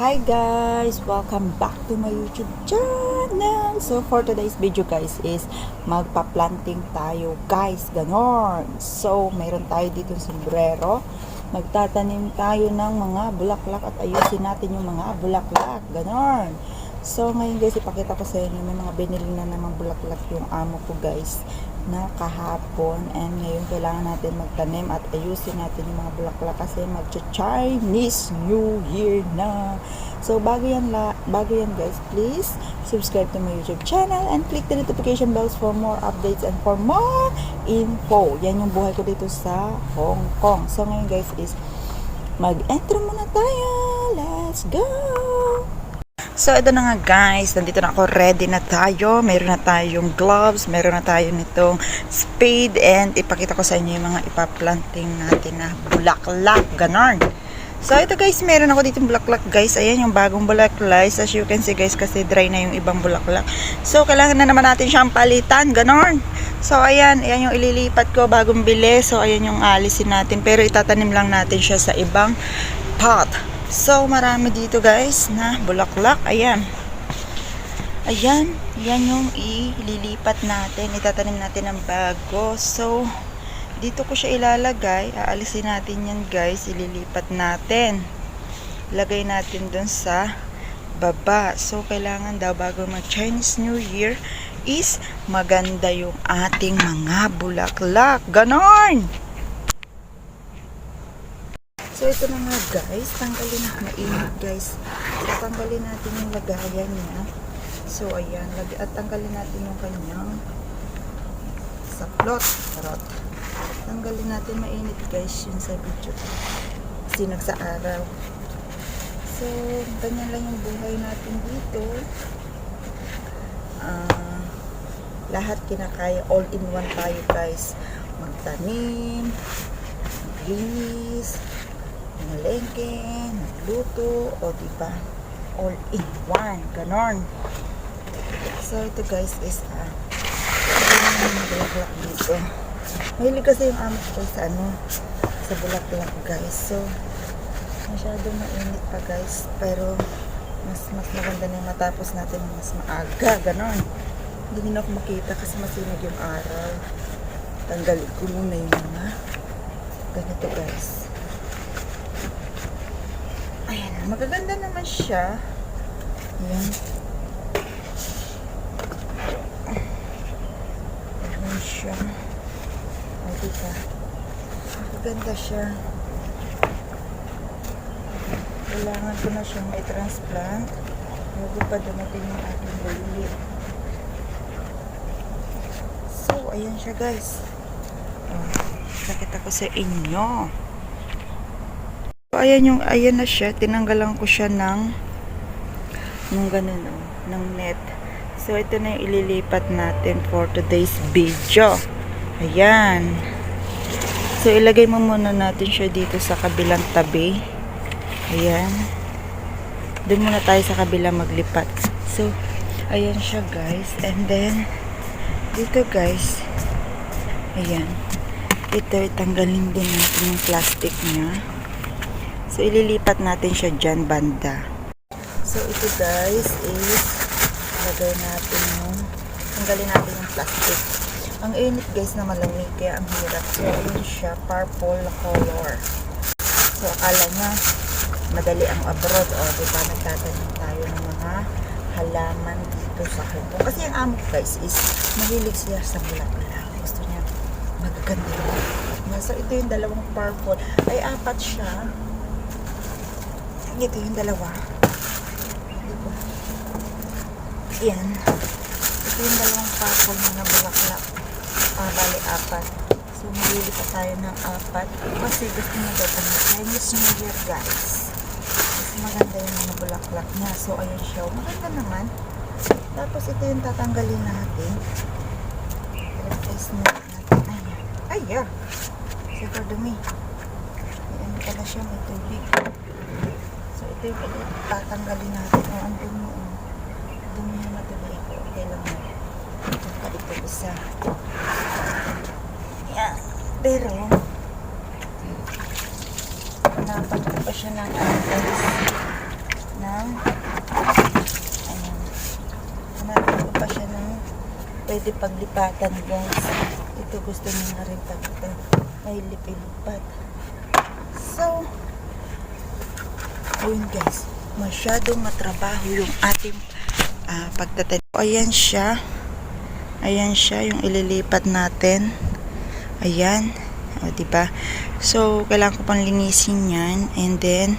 Hi guys! Welcome back to my YouTube channel! So for today's video guys is magpa-planting tayo guys, ganon! So mayroon tayo dito sombrero magtatanim tayo ng mga bulaklak at ayusin natin yung mga bulaklak, ganon! So ngayon guys ipakita ko sa inyo may mga binili na namang bulaklak yung amo ko guys na kahapon and ngayon kailangan natin magtanim at ayusin natin yung mga bulaklak kasi magcha-Chinese New Year na. So bago yan, la, bago yan guys, please subscribe to my YouTube channel and click the notification bells for more updates and for more info. Yan yung buhay ko dito sa Hong Kong. So ngayon guys is mag-enter muna tayo. Let's go! So, ito na nga guys. Nandito na ako. Ready na tayo. Meron na tayong gloves. Meron na tayo nitong spade. And ipakita ko sa inyo yung mga ipaplanting natin na bulaklak. Ganon. So, ito guys. Meron ako ditong bulaklak guys. Ayan yung bagong bulaklak. As you can see guys. Kasi dry na yung ibang bulaklak. So, kailangan na naman natin siyang palitan. Ganon. So, ayan. Ayan yung ililipat ko bagong bili. So, ayan yung alisin natin. Pero itatanim lang natin siya sa ibang. So, marami dito guys na bulaklak. Ayan. Ayan. Yan yung ililipat natin. Itatanim natin ng bago. So, dito ko siya ilalagay. Aalisin natin yan guys. Ililipat natin. Lagay natin dun sa baba. So, kailangan daw bago mag Chinese New Year is maganda yung ating mga bulaklak. Ganon! So, ito na nga guys. Tanggalin na. Mainit guys. So, tanggalin natin yung lagayan niya. So, ayan. At tanggalin natin yung kanyang saplot. Charot. Tanggalin natin mainit guys yun sa video. Kasi nagsa-araw. So, ganyan lang yung buhay natin dito. Ah, lahat kinakaya. All in one tayo guys. Magtanim, maglinis, malengke, magluto, o diba? All in one. Ganon. So, ito guys is, ah, yung bulaklak dito. Mahilig kasi yung amo ko sa ano, sa bulaklak guys. So, masyado mainit pa guys. Pero, mas mas maganda na yung matapos natin mas maaga. Ganon. Hindi din ako makita kasi masinog yung araw. Tanggalin ko muna yung mga ganito guys. Ayan, magaganda naman siya. Ayan. Ayan siya. Ay, diba? Magaganda siya. Kailangan ko na siyang i-transplant. Bago pa dumating yung ating baby. So, ayan siya guys. Oh, nakita ko sa inyo. So, ayan yung, ayan na siya. Tinanggalan ko siya ng nung ganun, oh, ng net. So, ito na yung ililipat natin for today's video. Ayan. So, ilagay mo muna natin siya dito sa kabilang tabi. Ayan. Doon muna tayo sa kabila maglipat. So, ayan siya guys. And then, dito guys, ayan. Ito, itanggalin din natin yung plastic niya. So, ililipat natin siya dyan banda. So, ito guys is lagay natin yung tanggalin natin yung plastic. Ang init guys na malamig kaya ang hirap. So, ayun siya, purple color. So, akala niya madali ang abroad. O, diba, nagtatanim tayo ng mga halaman dito sa Hong. Kasi yung amo guys is mahilig siya sa bulaklak. Gusto niya magaganda niya. So, ito yung dalawang purple. Ay, apat siya. Ito yung dalawa. Diba? Yan. Ito yung dalawang purple na na bulaklak. Ah, bali, apat. So, mamili pa tayo ng apat. Kasi gusto niya daw pang Chinese New Year, guys. Mas maganda yung mga bulaklak niya. So, ayun siya. Maganda naman. Tapos, ito yung tatanggalin natin. Replace na natin. Ay, ay, yeah. Super dumi. Ayan pala siya, may tubig. Ito yung tatanggalin natin. O, ang dumi. oh. Dumi na matuloy ko. Okay lang mo. Ito pa ito isa. Yan. Pero, dapat ko pa siya ng na ng ano, hanapin ko pa pwede paglipatan guys. Ito gusto niya na rin pag ito may lipilipat. So, ayun guys, masyadong matrabaho yung ating uh, pagtatanim. Ayan siya. Ayan siya yung ililipat natin. Ayan. O, diba? So, kailangan ko pang linisin yan. And then,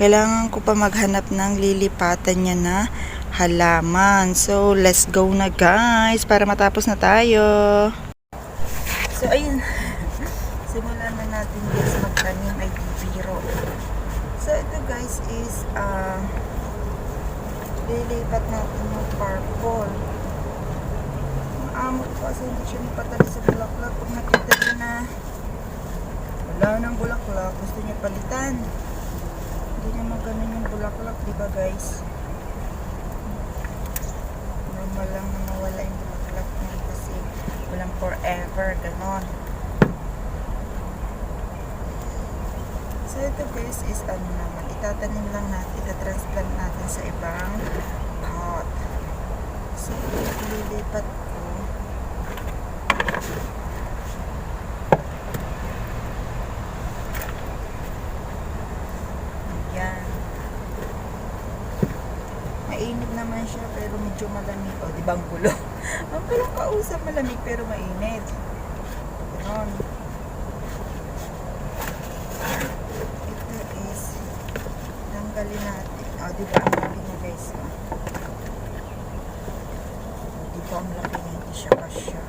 kailangan ko pa maghanap ng lilipatan niya na halaman. So, let's go na guys para matapos na tayo. So, ayun. Simulan na natin guys magtanim ay bibiro. So, ito guys is uh, lilipat natin yung purple. Ko kasi hindi siya napatali sa bulaklak. Pag nakita niya na wala nang bulaklak, gusto niya palitan. Hindi niya maganon yung bulaklak, di ba guys? Normal lang na mawala yung bulaklak niya kasi walang forever, ganon. So ito guys is ano naman, itatanim lang natin, itatransplant natin sa ibang pot. So ililipat ko. Ayan. Mainit naman siya pero medyo malamig. O, di ba ang gulo? ang gulo kausap malamig pero mainit. Ganon. Ito is tanggalin natin. O, di ba ang guys? O. O, di ba ang laki niya? Hindi siya kasya.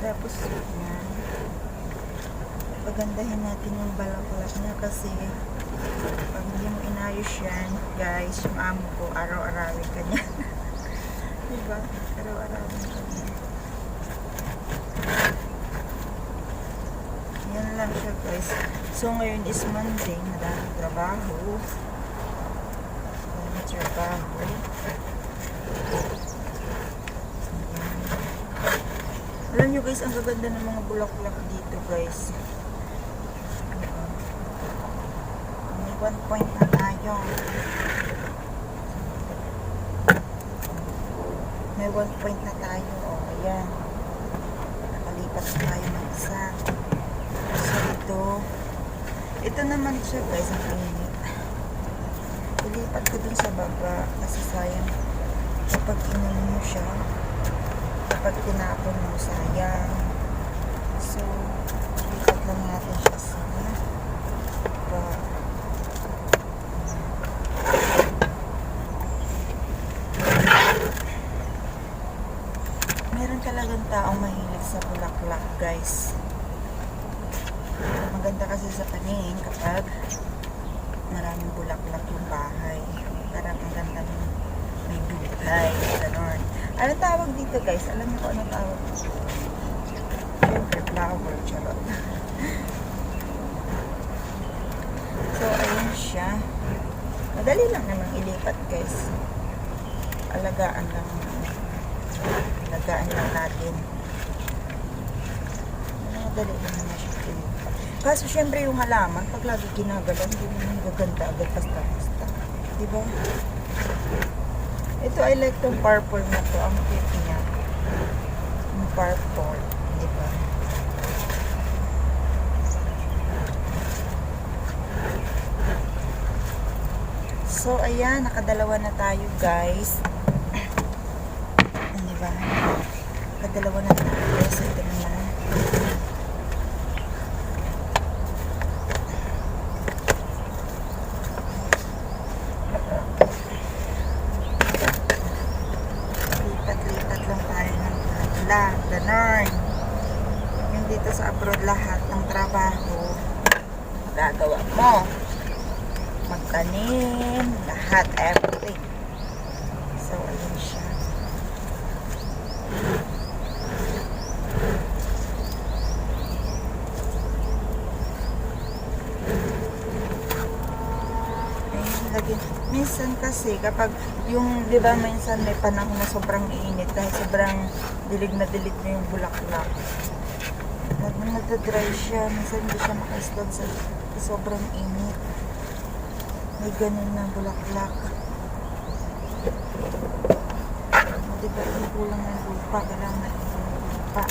Tapos, yan. Pagandahin natin yung balaklak niya kasi pag hindi mo inayos yan, guys, yung amo ko, araw-arawin ka niya. diba? Araw-arawin ka niya. Yan lang siya, guys. So, ngayon is Monday. Madami trabaho. Madami trabaho. Alam nyo guys, ang gaganda ng mga bulaklak dito guys. Ayan. May one point na tayo. May one point na tayo. O, ayan. Nakalipat na tayo ng isa. So, ito. Naman siya guys, ang init. Ilipat ko dun sa baba kasi sayang kapag inom mo siya kapag tinapon mo sayang so lipat lang natin siya sa baba meron talagang taong mahilig sa bulaklak guys maganda kasi sa paningin kapag maraming bulaklak yung bahay parang ang ganda ng may buhay ganon anong tawag dito guys? alam niyo kung anong tawag flower charot so ayun siya madali lang namang ilipat guys alagaan lang alagaan lang natin madali lang naman siya ilipat kaso syempre yung halaman pag lagi ginagalan hindi naman gaganda agad basta-basta di ba? Ito, I like tong purple na to. Ang cute niya. Yung purple. Di So, ayan. Nakadalawa na tayo, guys. Di ba? Nakadalawa na tayo. So, ito naman. lipat-lipat lang tayo ng bula. Ganon. Yung dito sa abroad lahat ng trabaho gagawa mo. Magtanim, lahat, everything. So, ayun siya. Ayun, lagi. Minsan kasi kapag yung, di ba minsan may panahon na sobrang init dahil sobrang dilig na dilig na yung bulaklak. Nag nagda-dry siya. Minsan hindi siya sa, sa sobrang init. May ganun na bulaklak. O, diba, yung kulang ng lupa. Kailangan natin lupa.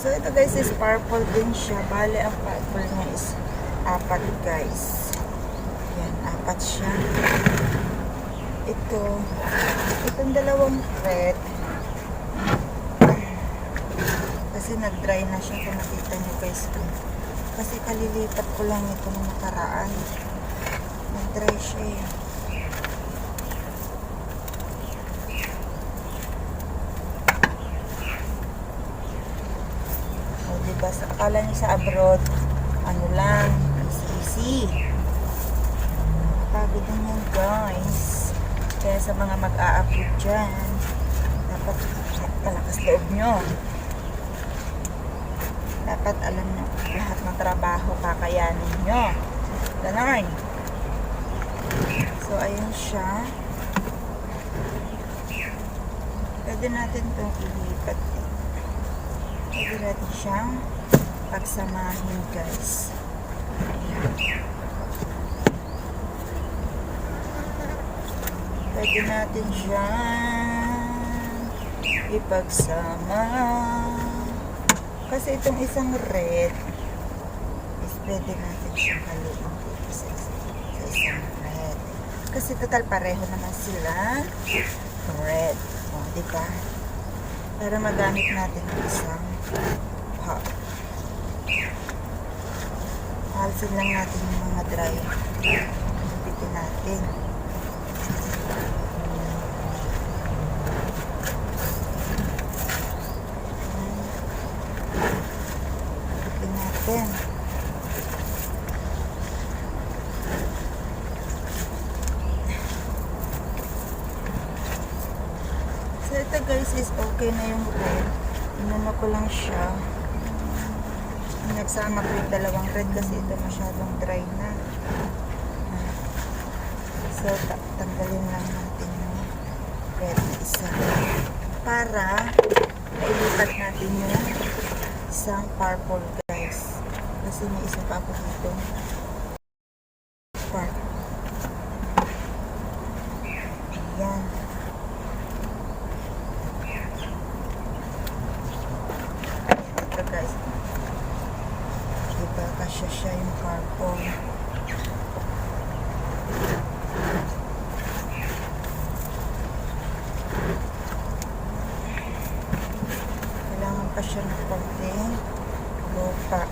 So, ito guys is purple din siya. Bale, ang purple niya is apat guys. Yan, apat siya. Ito, itong dalawang red. Kasi nag-dry na siya kung nakita niyo guys. Kung, kasi kalilipat ko lang ito nung nakaraan. Nag-dry siya eh. O, diba? Niyo sa abroad, ano lang, easy. Pagod din yan, guys. Kaya sa mga mag-a-upload dyan, dapat malakas loob nyo. Dapat alam nyo, lahat ng trabaho kakayanin nyo. Ganon. So, ayun siya. Pwede natin itong ilipat. Pwede natin siyang pagsamahin, guys. Ayan. Pwede natin siyang ipagsama. Kasi itong isang red is pwede natin siyang haluin dito sa, sa isang red. Kasi total pareho naman sila red. O, di ba? Para magamit natin yung isang pot. Halsin lang natin yung mga dry. Bitin natin. Natin. So ito guys is okay na yung red. Inano ko lang siya. Nagsama ko yung dalawang red kasi ito masyadong dry na. So ta- tanggalin lang natin yung red na isa. Para mailipat natin yung isang purple. Kasi may isa pa ako dito. Purple. Ayan. Ito guys. Diba kasya siya yung carbon. Kailangan pa siya ng konting lupa.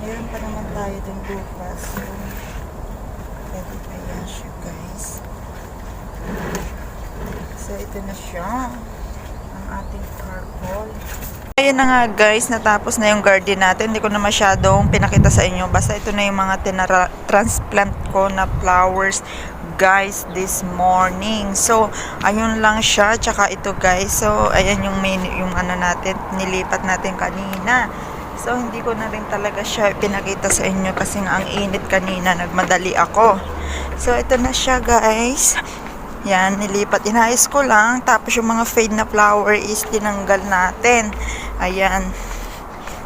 Meron pa dun lupa. So, pwede pa yan siya guys. So, ito na siya. Ang ating carbon. Ayun na nga guys, natapos na yung garden natin. Hindi ko na masyadong pinakita sa inyo. Basta ito na yung mga transplant ko na flowers guys this morning. So, ayun lang siya. Tsaka ito guys. So, ayan yung main, yung ano natin, nilipat natin kanina. So, hindi ko na rin talaga siya pinakita sa inyo kasi nga ang init kanina. Nagmadali ako. So, ito na siya guys. Yan, nilipat. Inayos ko lang. Tapos yung mga fade na flower is tinanggal natin. Ayan.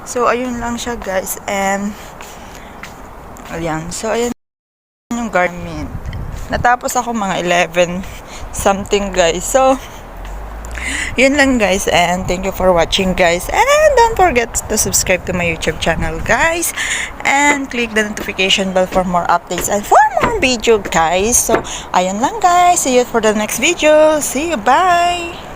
So, ayun lang siya guys. And, ayan. So, ayan yung garment. Natapos ako mga 11 something guys. So, yun lang guys. And thank you for watching guys. And don't forget to subscribe to my YouTube channel guys. And click the notification bell for more updates and for more video guys. So, ayun lang guys. See you for the next video. See you. Bye!